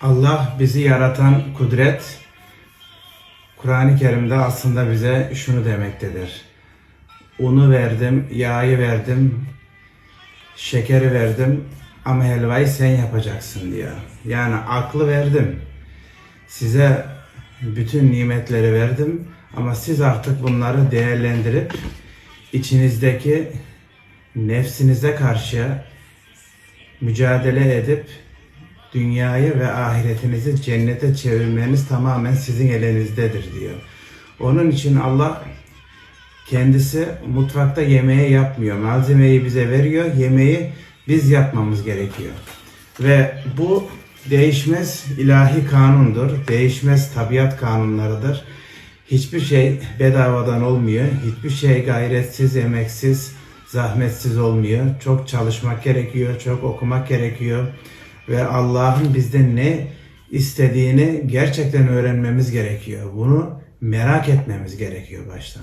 Allah bizi yaratan kudret Kur'an-ı Kerim'de aslında bize şunu demektedir. Unu verdim, yağı verdim, şekeri verdim ama helvayı sen yapacaksın diyor. Yani aklı verdim. Size bütün nimetleri verdim ama siz artık bunları değerlendirip içinizdeki nefsinize karşı mücadele edip dünyayı ve ahiretinizi cennete çevirmeniz tamamen sizin elinizdedir diyor. Onun için Allah kendisi mutfakta yemeği yapmıyor. Malzemeyi bize veriyor. Yemeği biz yapmamız gerekiyor. Ve bu değişmez ilahi kanundur. Değişmez tabiat kanunlarıdır. Hiçbir şey bedavadan olmuyor. Hiçbir şey gayretsiz, emeksiz, zahmetsiz olmuyor. Çok çalışmak gerekiyor, çok okumak gerekiyor. Ve Allah'ın bizden ne istediğini gerçekten öğrenmemiz gerekiyor. Bunu merak etmemiz gerekiyor baştan.